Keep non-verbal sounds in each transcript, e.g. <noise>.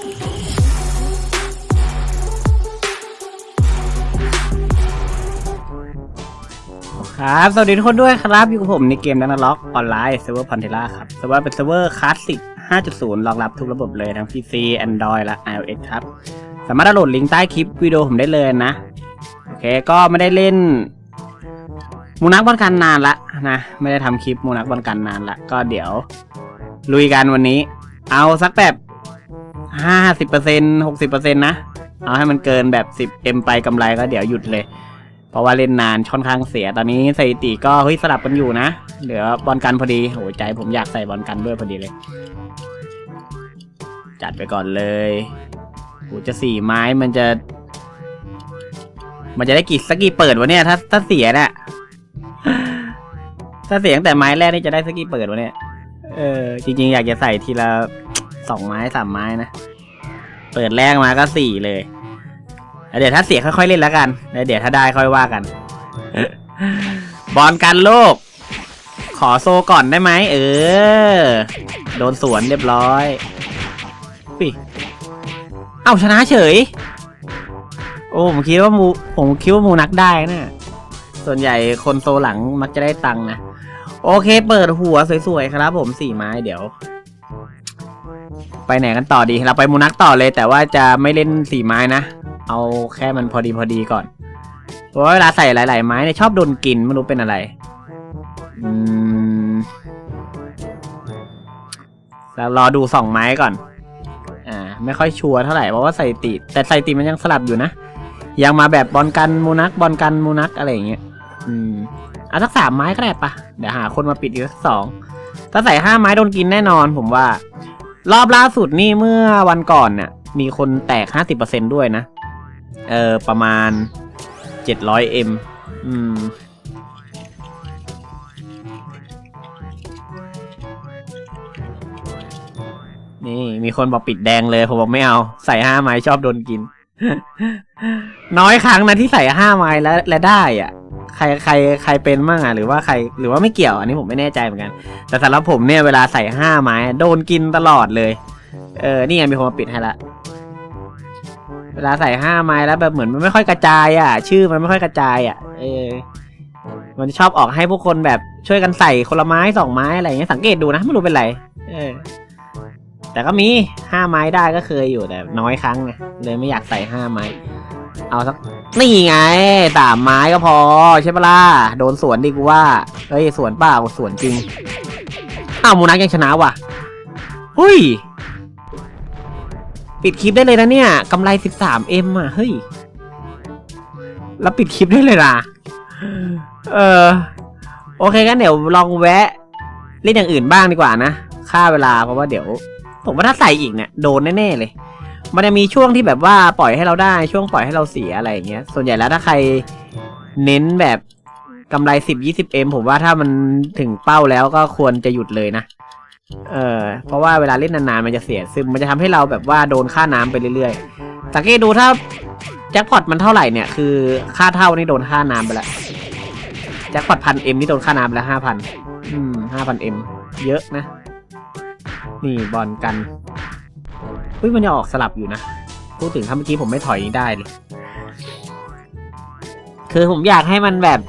ครับ สวัสดีทุกคนด้วยครับ อยู่กับผมในเกมดันล็อกออนไลน์เซิร์ฟเวอร์พันเทล่าครับเซิร์ฟเวอร์เป็นเซิร์ฟเวอร์คลาสสิก 5.0 รองรับทุกระบบเลยทั้ง PC Android และ iOS ครับ สามารถดาวน์โหลดลิงก์ใต้คลิปวิดีโอผมได้เลยนะ โอเค ก็ไม่ได้เล่นมูนักบอลกันนานละนะ ไม่ได้ทำคลิปมูนักบอลกันนานละ ก็เดี๋ยวลุยกันวันนี้ เอาสักแบบ 50% 60%นหกสิบเปอร์เซ็นนะ เอาให้มันเกินแบบ 10M ไปกำไรก็เดี๋ยวหยุดเลย เพราะว่าเล่นนานค่อนข้างเสีย ตอนนี้สถิติก็เฮ้ยสลับกันอยู่นะ เหลือบอลกันพอดีโหใจผมอยากใส่บอลกันด้วยพอดีเลย จัดไปก่อนเลยโหจะสี่ไม้มันจะ มันจะได้กี่สักกี่เปิดวะเนี่ย ถ้าถ้าเสียนี่ยถ้าเสียงแต่ไม้แรกนี่จะได้สักกี่เปิดวะเนี่ย เออ จริงๆ อยากจะใส่ทีละสองไม้สามไม้นะ เปิดแรกมาก็สี่เลยแล้วเดี๋ยวถ้าเสียค่อยๆเล่นแล้วกันแล้วเดี๋ยวถ้าได้ค่อยว่ากัน บอลกันโลก ขอโซก่อนได้ไหมเออ โดนสวนเรียบร้อยปิเอ้าชนะเฉย โอ้ผมคิดว่ามูผมคิดว่ามูนักได้นะส่วนใหญ่คนโซหลังมักจะได้ตังค์นะ โอเค เปิดหัวสวยๆครับผมสี่ไม้เดี๋ยว ไปไหนกันต่อดี เราไปมูนักต่อเลย แต่ว่าจะไม่เล่นสีไม้นะ เอาแค่มันพอดีพอดีก่อน เพราะเวลาใส่หลายๆไม้เนี่ยชอบโดนกินไม่รู้เป็นอะไร อืมแล้วรอดูสองไม้ก่อน อ่า ไม่ค่อยชัวร์เท่าไหร่เพราะว่าใส่ติ แต่ใส่ติมันยังสลับอยู่นะ ยังมาแบบบอลกันมูนักบอลกันมูนักอะไรอย่างเงี้ย อืมเอาสักสามไม้ก็ได้ปะเดี๋ยวหาคนมาปิดอีกสักสองถ้าใส่ห้าไม้โดนกินแน่นอนผมว่า รอบล่าสุดนี่เมื่อวันก่อนเนี่ยมีคนแตกห้าสิบเปอร์เซ็นด้วยนะ เออ ประมาณเจ็ดร้อยเอ็มอืม นี่มีคนบอกปิดแดงเลย ผมบอกไม่เอา ใส่ห้าไม้ชอบโดนกิน น้อยครั้งนะที่ใส่ห้าไม้แล้วและได้อะ ใครใครใครเป็นมั่งอะหรือว่าใครหรือว่าไม่เกี่ยวอันนี้ผมไม่แน่ใจเหมือนกัน แต่สำหรับผมเนี่ยเวลาใส่ห้าไม้โดนกินตลอดเลยเออนี่ไงมีคนมาปิดให้ละเวลาใส่ห้าไม้แล้วแบบเหมือนมันไม่ค่อยกระจายอะ ชื่อมันไม่ค่อยกระจายอะเออมันชอบออกให้พวกคนแบบช่วยกันใส่คนละไม้สองไม้อะไรอย่างเงี้ยสังเกตดูนะไม่รู้เป็นไร เออ แต่ก็มีห้าไม้ได้ก็เคยอยู่แต่น้อยครั้งไงเลยไม่อยากใส่ห้าไม้ เอาสักนี่ไงสามไม้ก็พอใช่ปะล่ะโดนสวนดีกูว่าเฮ้ยสวนเปล่าสวนจริงอ้าวมูนักยังชนะว่ะเฮ้ยปิดคลิปได้เลยนะเนี่ยกำไร 13M อะเฮ้ยแล้วปิดคลิปได้เลยนะเออโอเคกันเดี๋ยวลองแวะ เล่นอย่างอื่นบ้างดีกว่านะ ค่าเวลาเพราะว่าเดี๋ยว ผมว่าถ้าใส่อีกเนี่ยโดนแน่ๆเลย มันจะมีช่วงที่แบบว่าปล่อยให้เราได้ช่วงปล่อยให้เราเสียอะไรอย่างเงี้ย ส่วนใหญ่แล้วถ้าใครเน้นแบบกำไร 10-20M ผมว่าถ้ามันถึงเป้าแล้วก็ควรจะหยุดเลยนะ เออเพราะว่าเวลาเล่นนานๆมันจะเสียซึมมันจะทำให้เราแบบว่าโดนค่าน้ำไปเรื่อยๆสังเกตดูถ้าแจ็คพอตมันเท่าไหร่เนี่ยคือค่าเท่านี่โดนค่าน้ำไปแล้วแจ็คพอตพันเอ็มนี่โดนค่าน้ำไปแล้วห้าพันอืมห้าพันเอ็มเยอะนะ นี่บอลกันเฮ้ยมันจะออกสลับอยู่นะ พูดถึงถ้าเมื่อกี้ผมไม่ถอยนี่ได้เลย คือผมอยากให้มันแบบ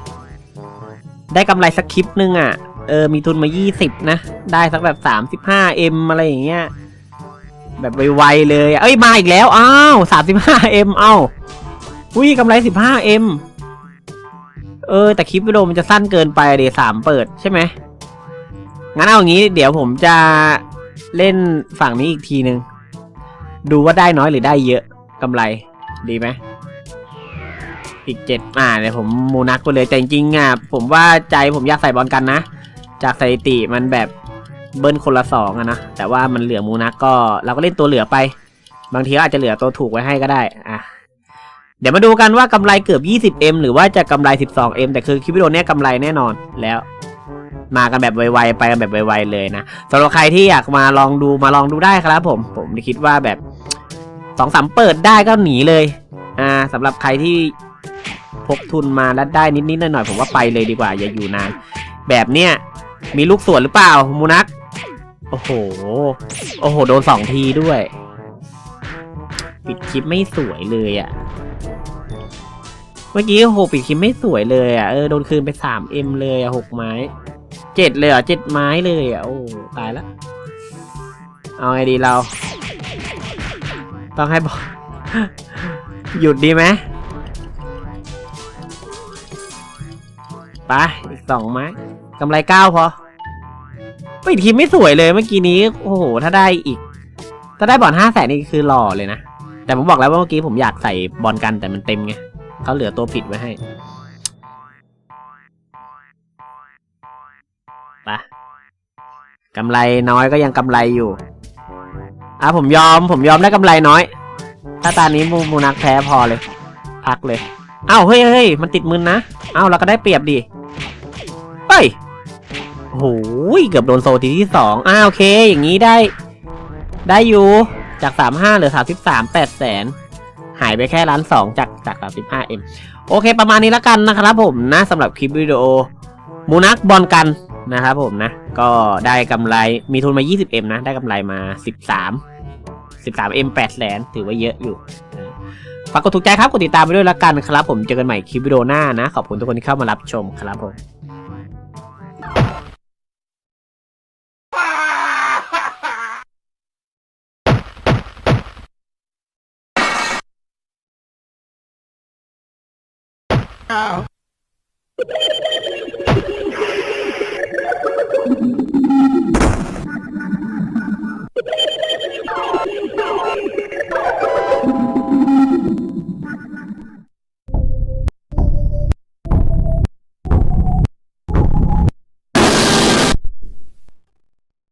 ได้กำไรสักคลิปนึงอะ เออ มีทุนมา 20 นะ ได้สักแบบ 35M อะไรอย่างเงี้ย แบบไวๆเลยอะเอ้ย มาอีกแล้ว อ้าว 35M เอ้าอุ้ยกำไร 15M เออ แต่คลิปวิดีโอมันจะสั้นเกินไปเดี๋ยวสามเปิดใช่ไหมงั้นเอาอย่างงี้ เดี๋ยวผมจะ เล่นฝั่งนี้อีกทีนึง ดูว่าได้น้อยหรือได้เยอะกำไรดีไหมอีกเจ็ดอ่าเดี๋ยวผมมูนักไปเลยแต่จริงๆอะผมว่าใจผมอยากใส่บอลกันนะ จากสถิติมันแบบเบิ้ลคนละสองอะนะแต่ว่ามันเหลือมูนักก็เราก็เล่นตัวเหลือไป บางทีอาจจะเหลือตัวถูกไว้ให้ก็ได้อะเดี๋ยวมาดูกันว่ากำไรเกือบ 20M หรือว่าจะกำไร 12M แต่คือคลิปวิดีโอนี้กำไรแน่นอนแล้ว มากันแบบไวๆไปกันแบบไวๆเลยนะสำหรับใครที่อยากมาลองดูมาลองดูได้ครับผม ผมคิดว่าแบบสองสามเปิดได้ก็หนีเลยอ่าสำหรับใครที่พกทุนมาแล้วได้นิดๆหน่อยๆผมว่าไปเลยดีกว่า อย่าอยู่นาน แบบเนี้ยมีลูกสวนหรือเปล่ามูนักโอ้โห โอ้โห โดนสองทีด้วย ปิดคลิปไม่สวยเลยอะ่ะ เมื่อกี้โอ้โห ปิดคลิปไม่สวยเลยอะ่ะ เออ โดนคืนไปสามเอ็มเลยอะ่ะหกไม้ เจ็ดเลยเหรอเจ็ดไม้เลยอะโอ้ตายละเอาไงดีเรา ต้องให้บอก หยุดดีไหมไปอีกสองไม้กำไรเก้าพอปิดคลิปไม่สวยเลยเมื่อกี้นี้โอ้โหถ้าได้อีก ถ้าได้บอลห้าแสนนี่คือหล่อเลยนะ แต่ผมบอกแล้วว่าเมื่อกี้ผมอยากใส่บอลกันแต่มันเต็มไงเขาเหลือตัวผิดไว้ให้ ไปกำไรน้อยก็ยังกำไรอยู่ อะผมยอมผมยอมได้กำไรน้อย ถ้าตานี้มูมูนักแพ้พอเลย พักเลย เอ้าเฮ้ยเฮ้ยมันติดมืนนะ เอ้าเราก็ได้เปรียบดิเฮ้ยโอ้โหเกือบโดนโซทีที่สองอ้าโอเค อย่างนี้ได้ ได้อยู่ จากสามห้าเหลือสามสิบสามแปดแสนหายไปแค่ล้านสองจากจากสามสิบห้าเอ็มโอเค ประมาณนี้แล้วกันนะครับผมนะสำหรับคลิปวิดีโอมูนักบอลกัน นะครับผมนะ ก็ได้กำไรมีทุนมา 20M นะ ได้กำไรมา 13 13M 8แสนถือว่าเยอะอยู่ฝากกดถูกใจครับ กดติดตามไปด้วยละกันครับ ผมเจอกันใหม่คลิปวิดีโอหน้านะ ขอบคุณทุกคนที่เข้ามารับชมครับผม Oh. you <laughs>